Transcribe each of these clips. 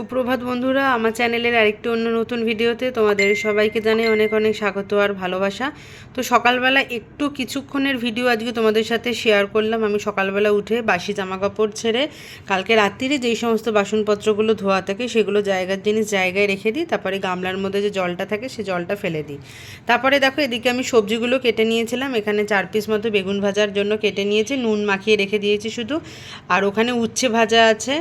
সুপ্রভাত বন্ধুরা, আমার চ্যানেলের আরেকটি অন্য নতুন ভিডিওতে তোমাদের সবাইকে জানাই অনেক অনেক স্বাগত আর ভালোবাসা। তো সকালবেলা একটু কিছুক্ষণের ভিডিও আজকে তোমাদের সাথে শেয়ার করলাম। আমি সকালবেলা উঠে বাসি জামা কাপড় ছেড়ে কালকে রাত্রিরে যেই সমস্ত বাসনপত্রগুলো ধোয়া থাকে সেগুলো জায়গার জিনিস জায়গায় রেখে দিই। তারপরে গামলার মধ্যে যে জলটা থাকে সে জলটা ফেলে দিই। তারপরে দেখো এদিকে আমি সবজিগুলো কেটে নিয়েছিলাম। এখানে চার পিস মতো বেগুন ভাজার জন্য কেটে নিয়েছি। নুন মাখিয়ে রেখে দিয়েছি শুধু। আর ওখানে উচ্ছে ভাজা আছে।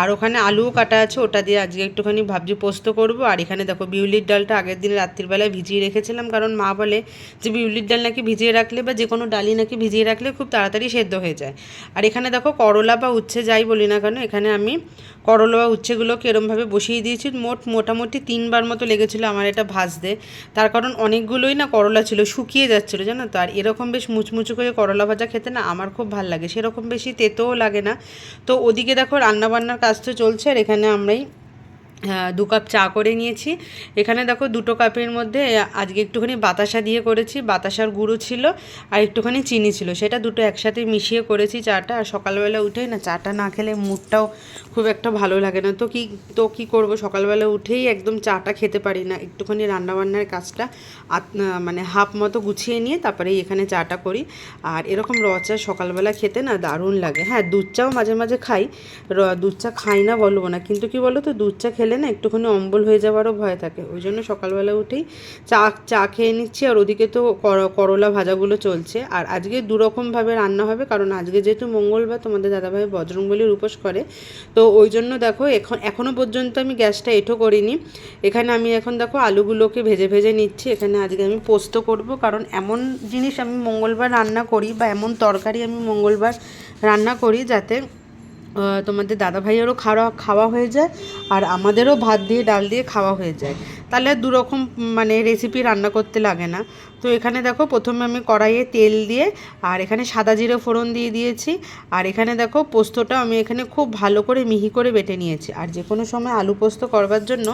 আর ওখানে আলুও কাটা আছে। ওটা দিয়ে আজকে একটুখানি ভাবছি পোস্ত করব। আর এখানে দেখো বিউলির ডালটা আগের দিন রাত্রিবেলায় ভিজিয়ে রেখেছিলাম। কারণ মা বলে যে বিউলির ডাল নাকি ভিজিয়ে রাখলে বা যে কোনো ডালি নাকি ভিজিয়ে রাখলে খুব তাড়াতাড়ি সেদ্ধ হয়ে যায়। আর এখানে দেখো করলা বা উচ্ছে যাই বলি না কেন, এখানে আমি করলা বা উচ্ছেগুলোকে এরমভাবে বসিয়ে দিয়েছি। মোট মোটামুটি তিনবার মতো লেগেছিলো আমার এটা ভাজতে। তার কারণ অনেকগুলোই না করলা ছিল, শুকিয়ে যাচ্ছিল, জানো তো? আর এরকম বেশ মুচমুচু করে করলা ভাজা খেতে না আমার খুব ভালো লাগে। সেরকম বেশি তেতোও লাগে না। তো ওদিকে দেখো রান্নাবান্নার কাজ তো চলছে, আর এখানে আমরাই দু কাপ চা করে নিয়েছি। এখানে দেখো দুটো কাপের মধ্যে আজকে একটুখানি বাতাসা দিয়ে করেছি, বাতাসার গুঁড়ো ছিল আর একটুখানি চিনি ছিল। সেটা দুটো একসাথে মিশিয়ে করেছি চাটা, আর সকালবেলা উঠেই না, চাটা না খেলে মুডটাও খুব একটা ভালো লাগে না। তো কি তো কি করব? সকালবেলা উঠেই একদম চাটা খেতে পারি না। একটুখানি রান্নাবান্নার কাজটা মানে হাফ মতো গুছিয়ে নিয়ে তারপরে এখানে চাটা করি। আর এরকম র চা সকালবেলা খেতে না দারুণ লাগে। হ্যাঁ দুধ চাও মাঝে মাঝে খাই দুধ চা খাই না বলব না, কিন্তু কি বলো তো দুধ চা খেলে না একটুখানি অম্বল হয়ে যাওয়ারও ভয় থাকে। ওই জন্য সকালবেলা উঠেই চা চা খেয়ে নিচ্ছি আর ওদিকে তো কর- করলা ভাজাগুলো চলছে। আর আজকে দুরকমভাবে রান্না হবে কারণ আজকে যেহেতু মঙ্গলবার তোমাদের দাদাভাই বজরংবলির উপোস করে। তো ওই জন্য দেখো এখন এখনও পর্যন্ত আমি গ্যাসটা এঁটো করিনি। এখানে আমি এখন দেখো আলুগুলোকে ভেজে ভেজে নিচ্ছি। এখানে আজকে আমি পোস্ত করব কারণ এমন জিনিস আমি মঙ্গলবার রান্না করি বা এমন তরকারি আমি মঙ্গলবার রান্না করি যাতে তোমাদের দাদা ভাইয়েরও খাওয়া খাওয়া হয়ে যায় আর আমাদেরও ভাত দিয়ে, ডাল দিয়ে খাওয়া হয়ে যায়। তাহলে দুরকম মানে রেসিপি রান্না করতে লাগে না। তো এখানে দেখো প্রথমে আমি কড়াইয়ে তেল দিয়ে, আর এখানে সাদা জিরে ফোড়ন দিয়ে দিয়েছি। আর এখানে দেখো পোস্তটা আমি এখানে খুব ভালো করে মিহি করে বেটে নিয়েছি। আর যে কোনো সময় আলু পোস্ত করবার জন্য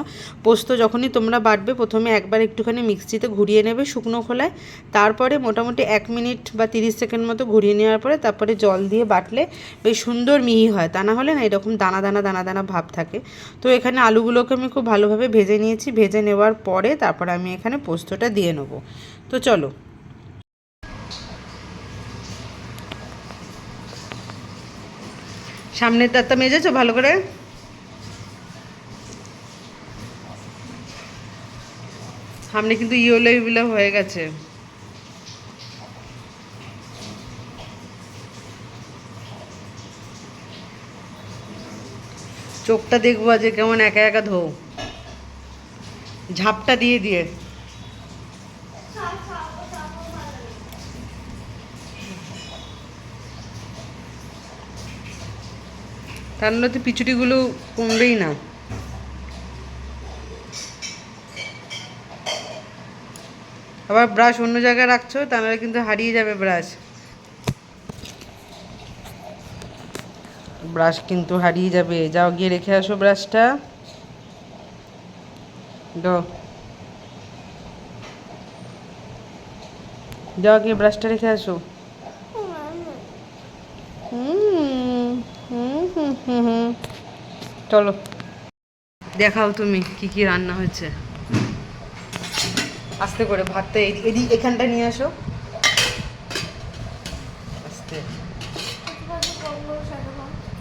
পোস্ত যখনই তোমরা বাটবে, প্রথমে একবার একটুখানি মিক্সিতে ঘুরিয়ে নেবে শুকনো খোলায়। তারপরে মোটামুটি এক মিনিট বা তিরিশ সেকেন্ড মতো ঘুরিয়ে নেওয়ার পরে তারপরে জল দিয়ে বাটলে বেশ সুন্দর মিহি হয়। তা না হলে না এরকম দানা দানা দানা দানা ভাব থাকে। তো এখানে আলুগুলোকে আমি খুব ভালোভাবে ভেজে নিয়েছি। ভেজে নেওয়ার পরে তারপর আমি এখানে পোস্তটা দিয়ে নেব। তো চলো। সামনের দাঁতটা মেজেছো ভালো করে? সামনে কিন্তু ইয়েলো ইউলো হয়ে গেছে। চোখটা দেখব আজকে কেমন একা একা ধো ঝাপটা দিয়ে দিয়ে। তার নাহলে তো পিছুটিগুলো কমবেই না। আবার ব্রাশ অন্য জায়গায় রাখছো তা নাহলে কিন্তু হারিয়ে যাবে ব্রাশ। ব্রাশ কিন্তু হারিয়ে যাবে। যাও গিয়ে রেখে আসো ব্রাশটা। যাও গিয়ে ব্রাশটা রেখে আসো চলো দেখাও তুমি কি কি রান্না হয়েছে আস্তে করে ভাতটা এদি- এদি এখানটা নিয়ে আসো আস্তে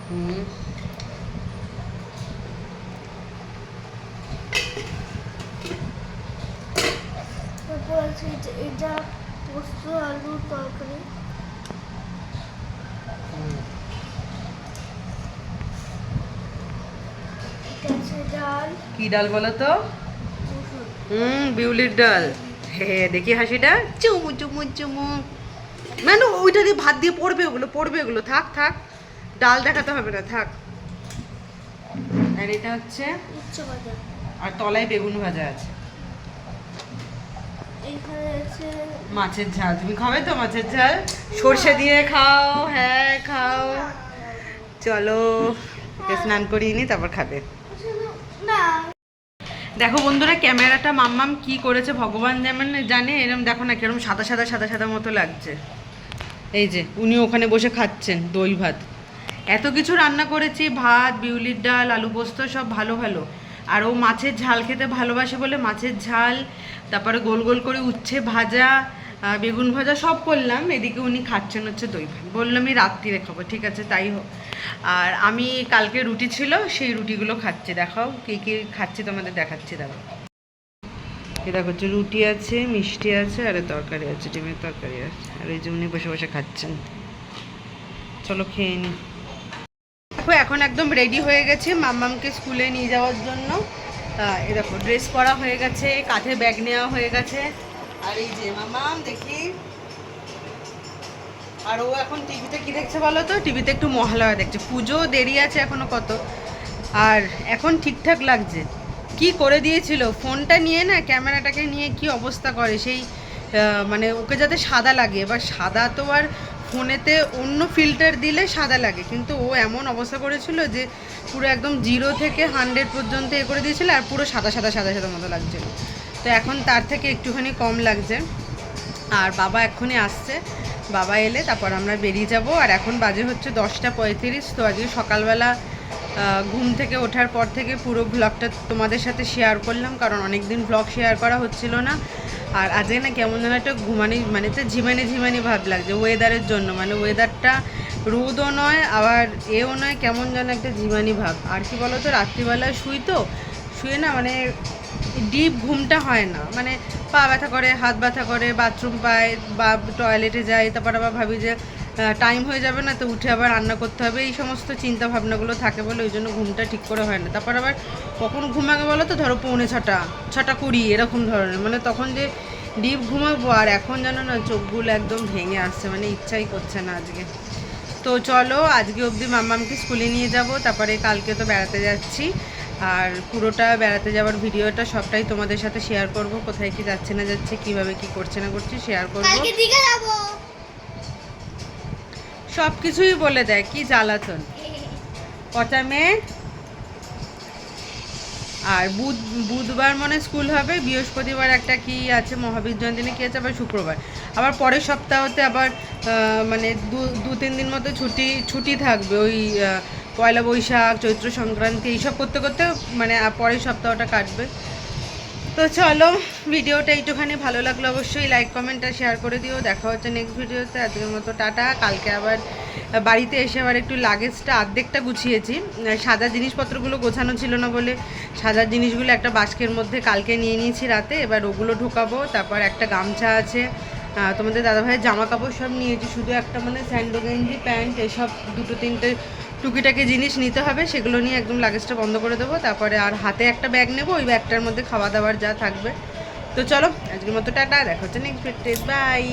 হুম আছে এটা- পোস্ত আলুর তরকারি। ডাল। কি ডাল বলো তো? হুম বিউলির ডাল। হে দেখি হাসিটা। চুমু চুমু চুমু। মানে ওইটা দিয়ে ভাত দিয়ে পড়বে ওগুলো পড়বে ওগুলো। থাক থাক। ডাল দেখাতে হবে না থাক। আর এটা হচ্ছে উচ্চ ভাজা আর তলায় বেগুন ভাজা আছে। মাছের ঝাল, তুমি খাবে তো মাছের ঝাল? সর্ষে দিয়ে খাও হ্যাঁ খাও। চলো স্নান করিয়ে নি, তারপর খাবে। দেখো বন্ধুরা, ক্যামেরাটা মাম্মাম কি করেছে, ভগবান যেমন জানে, এরম দেখো না কিরম সাদা সাদা সাদা সাদা মতো লাগছে। এই যে, উনি ওখানে বসে খাচ্ছেন দই ভাত। এত কিছু রান্না করেছি, ভাত, বিউলির ডাল, আলু পোস্ত, সব ভালো ভালো। আর ও মাছের ঝাল খেতে ভালোবাসে বলে মাছের ঝাল, তারপরে গোল গোল করে উচ্ছে, ভাজা বেগুন ভাজা সব করলাম। এদিকে উনি খাচ্ছেন হচ্ছে দই ভাত। বললাম আমি রাত্রিরে খাব, ঠিক আছে, তাই হোক। আর আমি কালকে রুটি ছিল, সেই রুটিগুলো খাচ্ছে। দেখাও কে কে খাচ্ছে, তোমাদের দেখাচ্ছি দেখো এ দেখো, হচ্ছে রুটি আছে, মিষ্টি আছে, আর তরকারি আছে, ডিমের তরকারি আছে। আর এই যে উনি বসে বসে খাচ্ছেন। চলো খেয়ে নি। দেখো, এখন একদম রেডি হয়ে গেছে মাম্মামকে স্কুলে নিয়ে যাওয়ার জন্য। এই দেখো ড্রেস পরা হয়ে গেছে, কাঁধে ব্যাগ নেওয়া হয়ে গেছে। আর এই যে মাম্মাম, দেখি। আর ও এখন টিভিতে কি দেখছে বলো তো? টিভিতে একটু মহালয়া দেখছে। পুজো দেরি আছে এখনও কত? আর এখন ঠিকঠাক লাগছে। কি করে দিয়েছিল? ফোনটা নিয়ে না, ক্যামেরাটাকে নিয়ে কি অবস্থা করে? সেই মানে ওকে যাতে সাদা লাগে। এবার সাদা তো আর ফোনেতে অন্য ফিল্টার দিলে সাদা লাগে, কিন্তু ও এমন অবস্থা করেছিল যে পুরো একদম জিরো থেকে হান্ড্রেড পর্যন্ত এ করে দিয়েছিল আর পুরো সাদা সাদা সাদা সাদা মতো লাগছিল। তো এখন তার থেকে একটুখানি কম লাগছে। আর বাবা এক্ষুনি আসছে। বাবা এলে তারপর আমরা বেরিয়ে যাব। আর এখন বাজে হচ্ছে দশটা পঁয়ত্রিশ। তো আজকে সকালবেলা ঘুম থেকে ওঠার পর থেকে পুরো ব্লগটা তোমাদের সাথে শেয়ার করলাম। কারণ অনেক দিন ব্লগ শেয়ার করা হচ্ছিল না। আর আজকে না কেমন যেন একটা ঘুমানি মানে তো ঝিমানি ঝিমানি ভাব লাগছে ওয়েদারের জন্য। মানে ওয়েদারটা রোদও নয়, আবার এও নয়, কেমন যেন একটা ঝিমানি ভাব। আর কি বলো তো রাত্রিবেলায় শুই তো, শুয়ে না মানে ডিপ ঘুমটা হয় না। মানে পা ব্যথা করে, হাত ব্যথা করে বাথরুম পায় বা টয়লেটে যায়, তারপর আবার ভাবি যে টাইম হয়ে যাবে না, তো উঠে আবার রান্না করতে হবে। এই সমস্ত চিন্তা ভাবনাগুলো থাকে বলে ওই জন্য ঘুমটা ঠিক করে হয় না। তারপর আবার কখন ঘুমাবে বলো তো? ধরো পৌনে ছটা ছটা কুড়ি, এরকম ধরনের। মানে তখন যে ডিপ ঘুমাবো, আর এখন জানো না চোখগুলো একদম ভেঙে আসছে মানে ইচ্ছাই করছে না আজকে। তো চলো, আজকে অবধি মাম্মামকে স্কুলে নিয়ে যাব, তারপরে কালকে তো বেড়াতে যাচ্ছি। আর পুরোটা বেড়াতে যাওয়ার ভিডিওটা সবটাই তোমাদের সাথে শেয়ার করব। কোথায় কি যাচ্ছে না যাচ্ছে, কীভাবে কি করছে না করছে শেয়ার করব। সব কিছুই বলে দেয়, কি জ্বালাতন? কটা মেয়ে? আর বুধ, বুধবার মনে স্কুল হবে, বৃহস্পতিবার একটা কি আছে, মহাবীর জয়ন্তিনে কি আছে, আবার শুক্রবার। আবার পরের সপ্তাহতে আবার মানে দু দু, তিন দিন মতো ছুটি ছুটি থাকবে, ওই পয়লা বৈশাখ, চৈত্র সংক্রান্তি, এইসব করতে করতে মানে পরের সপ্তাহটা কাটবে। তো চলো, ভিডিওটা একটুখানি ভালো লাগল অবশ্যই লাইক কমেন্ট আর শেয়ার করে দিও। দেখা হচ্ছে নেক্সট ভিডিওতে আজকের মতো টাটা। কালকে আবার বাড়িতে এসে আবার একটু লাগেজটা অর্ধেকটা গুছিয়েছি। সাদা জিনিসপত্রগুলো গোছানো ছিল না বলে সাদা জিনিসগুলো একটা বাস্কের মধ্যে কালকে নিয়ে নিয়েছি রাতে। এবার ওগুলো ঢোকাবো। তারপর একটা গামছা আছে। তোমাদের দাদাভাইয়ের জামা কাপড় সব নিয়েছি। শুধু একটা মানে স্যান্ডো গেঞ্জি, প্যান্ট, এসব দুটো তিনটে টুকিটাকি জিনিস নিতে হবে, সেগুলো নিয়ে একদম লাগেজটা বন্ধ করে দেবো। তারপরে আর হাতে একটা ব্যাগ নেব, ওই ব্যাগটার মধ্যে খাওয়া দাওয়ার যা থাকবে। তো চলো, আজকের মতো টাটা, দেখা হচ্ছে নেক্সট বাই